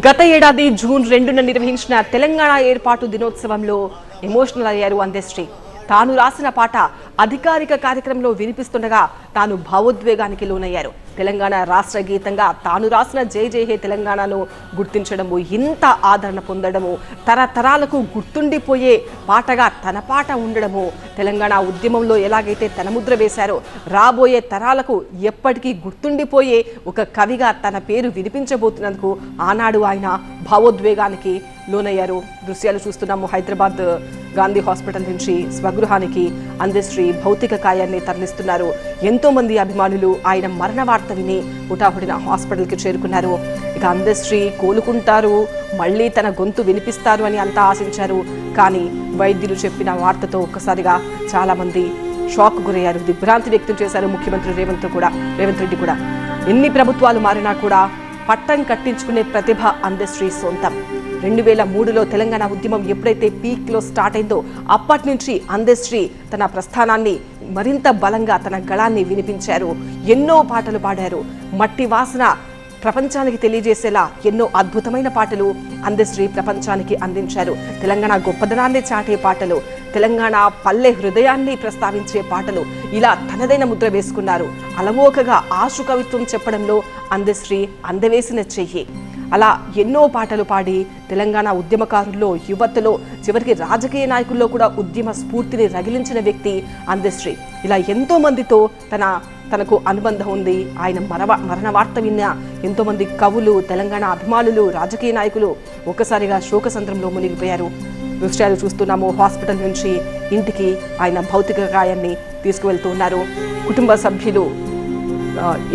గత ఏడాది జూన్ రెండున నిర్వహించిన తెలంగాణ ఏర్పాటు దినోత్సవంలో ఎమోషనల్ అయ్యారు అందశ్రీ తాను రాసిన పాట అధికారిక కార్యక్రమంలో వినిపిస్తుండగా తాను భావోద్వేగానికి లోనయ్యారు. తెలంగాణ రాష్ట్ర గీతంగా తాను రాసిన జై జై హే తెలంగాణను గుర్తించడము ఇంత ఆదరణ పొందడము తరతరాలకు గుర్తుండిపోయే పాటగా తన పాట ఉండడము తెలంగాణ ఉద్యమంలో ఎలాగైతే తన ముద్ర వేశారో రాబోయే తరాలకు ఎప్పటికీ గుర్తుండిపోయే ఒక కవిగా తన పేరు వినిపించబోతున్నందుకు ఆనాడు ఆయన భావోద్వేగానికి లోనయ్యారు. దృశ్యాలు చూస్తున్నాము హైదరాబాద్ గాంధీ హాస్పిటల్ నుంచి స్వగృహానికి అందశ్రీ భౌతిక కాయాన్ని తరలిస్తున్నారు. ఎంతో మంది అభిమానులు ఆయన మరణ వార్త విని హుటాహుడిన హాస్పిటల్కి చేరుకున్నారు. ఇక అందశ్రీ కోలుకుంటారు మళ్ళీ తన గొంతు వినిపిస్తారు అని అంతా ఆశించారు. కానీ వైద్యులు చెప్పిన వార్తతో ఒక్కసారిగా చాలామంది షాక్ గురయ్యారు. దిగ్భ్రాంతి వ్యక్తం చేశారు ముఖ్యమంత్రి రేవంత్ కూడా రేవంత్ రెడ్డి కూడా. ఎన్ని ప్రభుత్వాలు మారినా కూడా పట్టం కట్టించుకునే ప్రతిభ అందశ్రీ సొంతం. రెండు వేల మూడులో తెలంగాణ ఉద్యమం ఎప్పుడైతే పీక్లో స్టార్ట్ అయిందో అప్పటి నుంచి అందశ్రీ తన ప్రస్థానాన్ని మరింత బలంగా తన గళాన్ని వినిపించారు. ఎన్నో పాటలు పాడారు. మట్టి వాసన ప్రపంచానికి తెలియజేసేలా ఎన్నో అద్భుతమైన పాటలు అందశ్రీ ప్రపంచానికి అందించారు. తెలంగాణ గొప్పదనాన్ని చాటే పాటలు. తెలంగాణ పల్లె హృదయాన్ని ప్రస్తావించే పాటలు ఇలా తనదైన ముద్ర వేసుకున్నారు. అలవోకగా ఆశు కవిత్వం చెప్పడంలో అందశ్రీ అందవేసిన చెయ్యి. అలా ఎన్నో పాటలు పాడి తెలంగాణ ఉద్యమకారుల్లో యువతలో చివరికి రాజకీయ నాయకుల్లో కూడా ఉద్యమ స్ఫూర్తిని రగిలించిన వ్యక్తి అందశ్రీ. ఇలా ఎంతో మందితో తన తనకు అనుబంధం ఉంది. ఆయన మరవ మరణ వార్త విన్న ఎంతోమంది కవులు తెలంగాణ అభిమానులు రాజకీయ నాయకులు ఒక్కసారిగా శోకసంద్రంలో మునిగిపోయారు. దృశ్యాలు చూస్తున్నాము. హాస్పిటల్ నుంచి ఇంటికి ఆయన భౌతిక గాయాన్ని తీసుకువెళ్తూ ఉన్నారు కుటుంబ సభ్యులు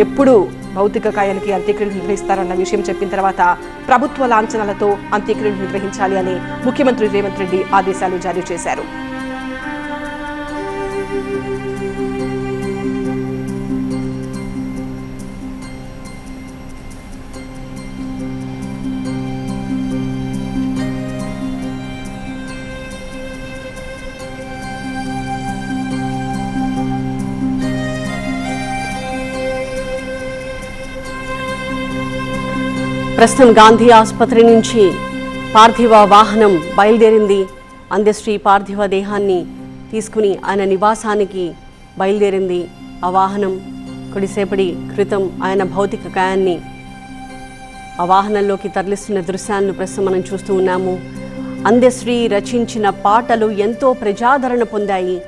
ఎప్పుడు భౌతిక కాయానికి అంత్యక్రియలు నిర్వహిస్తారన్న విషయం చెప్పిన తర్వాత ప్రభుత్వ లాంఛనాలతో అంత్యక్రియలు నిర్వహించాలి అని ముఖ్యమంత్రి రేవంత్ రెడ్డి ఆదేశాలు జారీ చేశారు. ప్రస్తుతం గాంధీ ఆసుపత్రి నుంచి పార్థివ వాహనం బయలుదేరింది. అందశ్రీ పార్థివ దేహాన్ని తీసుకుని ఆయన నివాసానికి బయలుదేరింది. ఆ వాహనం కొద్దిసేపటి క్రితం ఆయన భౌతిక కాయాన్ని ఆ వాహనంలోకి తరలిస్తున్న దృశ్యాలను ప్రస్తుతం మనం చూస్తూ ఉన్నాము. అందశ్రీ రచించిన పాటలు ఎంతో ప్రజాదరణ పొందాయి.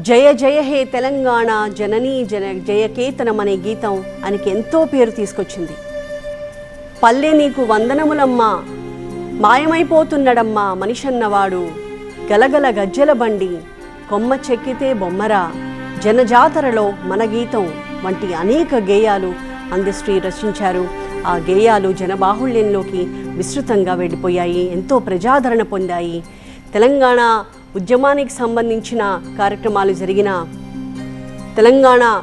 జయ జయ హే తెలంగాణ జననీ జన జయకేతనం అనే గీతం ఆయనకి ఎంతో పేరు తీసుకొచ్చింది. పల్లె నీకు వందనములమ్మా. మాయమైపోతున్నడమ్మా మనిషన్నవాడు. గలగల గజ్జల బండి కొమ్మ చెక్కితే బొమ్మరా. జనజాతరలో మన గీతం వంటి అనేక గేయాలు అందశ్రీ రచించారు. ఆ గేయాలు జనబాహుళ్యంలోకి విస్తృతంగా వెళ్ళిపోయాయి ఎంతో ప్రజాదరణ పొందాయి. తెలంగాణ ఉద్యమానికి సంబంధించిన కార్యక్రమాలు జరిగిన తెలంగాణ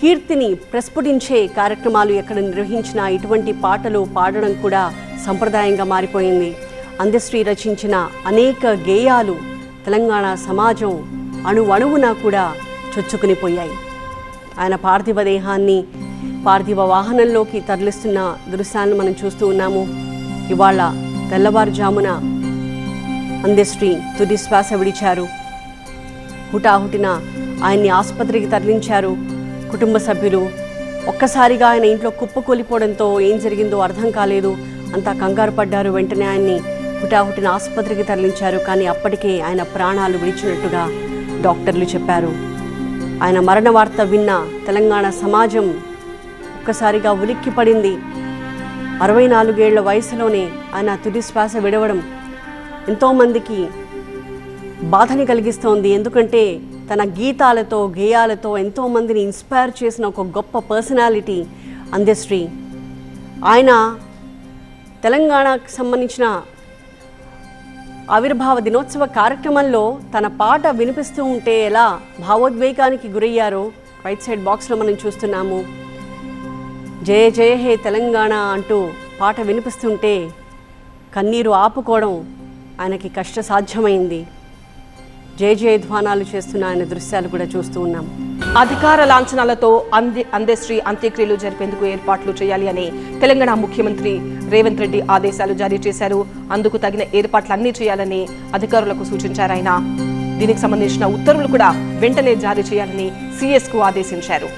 కీర్తిని ప్రస్ఫుటించే కార్యక్రమాలు ఎక్కడ నిర్వహించినా ఇటువంటి పాటలు పాడడం కూడా సంప్రదాయంగా మారిపోయింది. అందశ్రీ రచించిన అనేక గేయాలు తెలంగాణ సమాజం అణువణువున కూడా చొచ్చుకునిపోయాయి. ఆయన పార్థివ దేహాన్ని పార్థివ వాహనంలోకి తరలిస్తున్న దృశ్యాలను మనం చూస్తూ ఉన్నాము. ఇవాళ తెల్లవారుజామున అందశ్రీ తుది శ్వాస విడిచారు. హుటాహుటిన ఆయన్ని ఆసుపత్రికి తరలించారు. కుటుంబ సభ్యులు ఒక్కసారిగా ఆయన ఇంట్లో కుప్పకూలిపోవడంతో ఏం జరిగిందో అర్థం కాలేదు. అంతా కంగారు పడ్డారు. వెంటనే ఆయన్ని హుటాహుటిన ఆసుపత్రికి తరలించారు. కానీ అప్పటికే ఆయన ప్రాణాలు విడిచినట్టుగా డాక్టర్లు చెప్పారు. ఆయన మరణ వార్త విన్న తెలంగాణ సమాజం ఒక్కసారిగా ఉలిక్కి పడింది. అరవై నాలుగేళ్ళ వయసులోనే ఆయన తుది శ్వాస విడవడం ఎంతోమందికి బాధని కలిగిస్తోంది. ఎందుకంటే తన గీతాలతో గేయాలతో ఎంతోమందిని ఇన్స్పైర్ చేసిన ఒక గొప్ప పర్సనాలిటీ అందశ్రీ. ఆయన తెలంగాణకు సంబంధించిన ఆవిర్భావ దినోత్సవ కార్యక్రమంలో తన పాట వినిపిస్తూ ఉంటే ఎలా భావోద్వేగానికి గురయ్యారో రైట్ సైడ్ బాక్స్లో మనం చూస్తున్నాము. జయ జయ హే తెలంగాణ అంటూ పాట వినిపిస్తుంటే కన్నీరు ఆపుకోవడం ఆయనకి కష్టసాధ్యమైంది. జయజయధ్వానాలు చేస్తున్న ఆయన దృశ్యాలు కూడా చూస్తూ ఉన్నాం. అధికార లాంఛనాలతో అంది అందశ్రీ అంత్యక్రియలు జరిపేందుకు ఏర్పాట్లు చేయాలి అని తెలంగాణ ముఖ్యమంత్రి రేవంత్ రెడ్డి ఆదేశాలు జారీ చేశారు. అందుకు తగిన ఏర్పాట్లన్నీ చేయాలని అధికారులకు సూచించారు ఆయన. దీనికి సంబంధించిన ఉత్తర్వులు కూడా వెంటనే జారీ చేయాలని సీఎస్కు ఆదేశించారు.